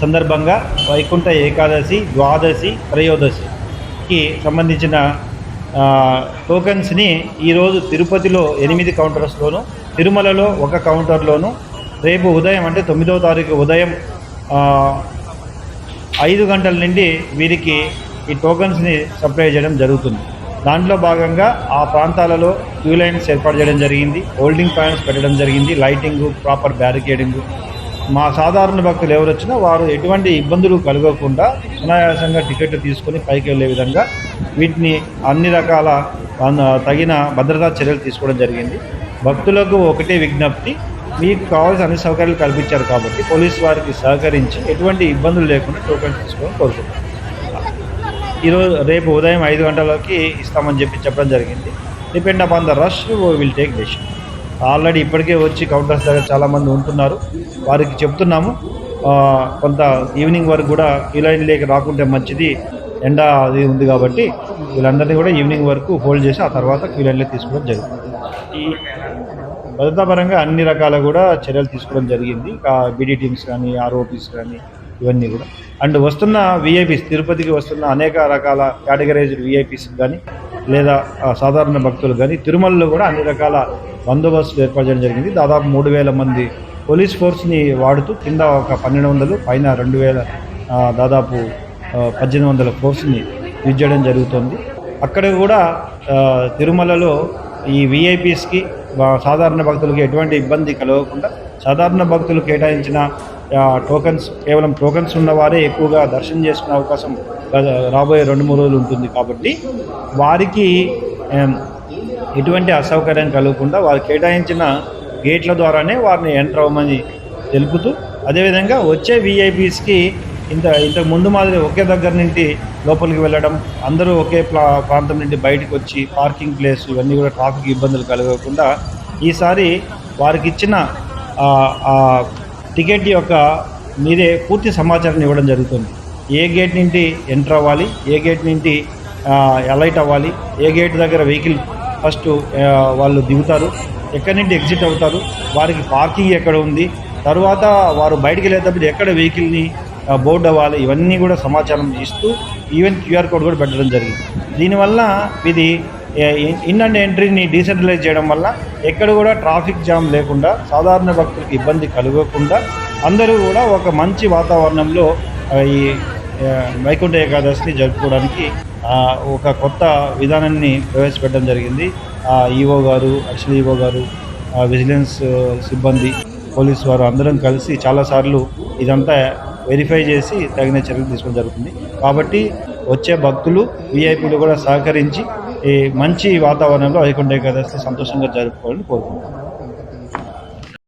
సందర్భంగా వైకుంఠ ఏకాదశి ద్వాదశి త్రయోదశికి సంబంధించిన టోకెన్స్ని ఈరోజు తిరుపతిలో ఎనిమిది కౌంటర్స్లోను తిరుమలలో ఒక కౌంటర్లోను రేపు ఉదయం అంటే తొమ్మిదవ తారీఖు ఉదయం ఐదు గంటల నుండి వీరికి ఈ టోకన్స్ని సప్లై చేయడం జరుగుతుంది. దాంట్లో భాగంగా ఆ ప్రాంతాలలో క్యూ లైన్స్ ఏర్పాటు చేయడం జరిగింది. హోల్డింగ్ పాయింట్స్ పెట్టడం జరిగింది. లైటింగ్ ప్రాపర్ బ్యారికేడింగ్ మా సాధారణ భక్తులు ఎవరు వచ్చినా వారు ఎటువంటి ఇబ్బందులు కలగకుండా సునాయాసంగా టికెట్లు తీసుకొని పైకి వెళ్ళే విధంగా వీటిని అన్ని రకాల తగిన భద్రతా చర్యలు తీసుకోవడం జరిగింది. భక్తులకు ఒకటే విజ్ఞప్తి మీకు కావాల్సిన అన్ని సౌకర్యాలు కల్పించారు కాబట్టి పోలీస్ వారికి సహకరించి ఎటువంటి ఇబ్బందులు లేకుండా టోకెన్ తీసుకోవడం కోరుకుంటున్నాం. ఈరోజు రేపు ఉదయం ఐదు గంటలకి ఇస్తామని చెప్పి చెప్పడం జరిగింది. Depend upon the rush will take decision already ఇప్పటికే వచ్చి కౌంటర్స్ దగ్గర చాలామంది ఉంటున్నారు. వారికి చెప్తున్నాము కొంత ఈవినింగ్ వరకు కూడా ఇలాంటి లేక రాకుంటే మంచిది ఎండ అది ఉంది కాబట్టి వీళ్ళందరినీ కూడా ఈవినింగ్ వరకు హోల్డ్ చేసి ఆ తర్వాత క్యూలైన్లో తీసుకోవడం జరుగుతుంది. ఈ భద్రతాపరంగా అన్ని రకాల కూడా చర్యలు తీసుకోవడం జరిగింది. బీడీ టీమ్స్ కానీ ఆర్ఓపీస్ కానీ ఇవన్నీ కూడా. అండ్ వస్తున్న విఐపీస్ తిరుపతికి వస్తున్న అనేక రకాల కేటగరైజ్డ్ విఐపీస్ కానీ లేదా సాధారణ భక్తులు కానీ తిరుమలలో కూడా అన్ని రకాల బందోబస్తులు ఏర్పాటు చేయడం జరిగింది. దాదాపు మూడు వేల మంది పోలీస్ ఫోర్స్ని వాడుతూ కింద ఒక పన్నెండు వందలు పైన రెండు వేల దాదాపు పద్దెనిమిది వందల ఫోర్స్ని యూజ్ చేయడం జరుగుతుంది. అక్కడ కూడా తిరుమలలో ఈ విఐపీస్కి సాధారణ భక్తులకి ఎటువంటి ఇబ్బంది కలగకుండా సాధారణ భక్తులు కేటాయించిన టోకన్స్ కేవలం టోకన్స్ ఉన్నవారే ఎక్కువగా దర్శనం చేసుకునే అవకాశం రాబోయే రెండు మూడు రోజులు ఉంటుంది కాబట్టి వారికి ఎటువంటి అసౌకర్యం కలగకుండా వారు కేటాయించిన గేట్ల ద్వారానే వారిని ఎంటర్ అవ్వమని తెలుపుతూ అదేవిధంగా వచ్చే విఐపీస్కి ఇంత ఇంతకు ముందు మాదిరి ఒకే దగ్గర నుండి లోపలికి వెళ్ళడం అందరూ ఒకే ప్లా ప్రాంతం నుండి బయటకు వచ్చి పార్కింగ్ ప్లేస్ ఇవన్నీ కూడా ట్రాఫిక్ ఇబ్బందులు కలగకుండా ఈసారి వారికి ఇచ్చిన ఆ, టికెట్ యొక్క మీదే పూర్తి సమాచారాన్ని ఇవ్వడం జరుగుతుంది. ఏ గేట్ నుండి ఎంటర్ అవ్వాలి ఏ గేట్ నుండి అలైట్ అవ్వాలి ఏ గేట్ దగ్గర వెహికల్ ఫస్ట్ వాళ్ళు దిగుతారు ఎక్కడి నుండి ఎగ్జిట్ అవుతారు వారికి పార్కింగ్ ఎక్కడ ఉంది తర్వాత వారు బయటికి వెళ్ళేటప్పుడు ఎక్కడ వెహికల్ని బోర్డు అవ్వాలి ఇవన్నీ కూడా సమాచారం ఇస్తూ ఈవెన్ క్యూఆర్ కోడ్ కూడా పెట్టడం జరిగింది. దీనివల్ల ఇది ఇన్ అండ్ ఎంట్రీని డీసెంట్రలైజ్ చేయడం వల్ల ఎక్కడ కూడా ట్రాఫిక్ జామ్ లేకుండా సాధారణ భక్తులకు ఇబ్బంది కలగకుండా అందరూ కూడా ఒక మంచి వాతావరణంలో ఈ వైకుంఠ ఏకాదశిని జరుపుకోవడానికి ఒక కొత్త విధానాన్ని ప్రవేశపెట్టడం జరిగింది. ఈఓ గారు అడిషనల్ ఈఓ గారు విజిలెన్స్ సిబ్బంది పోలీస్ వారు అందరం కలిసి చాలాసార్లు ఇదంతా వెరిఫై చేసి తగిన చర్యలు తీసుకోవడం జరుగుతుంది. కాబట్టి వచ్చే భక్తులు విఐపీలు కూడా సహకరించి ఈ మంచి వాతావరణంలో వైకుంఠ ఏకాదశి సంతోషంగా జరుపుకోవాలని కోరుకుంటున్నాను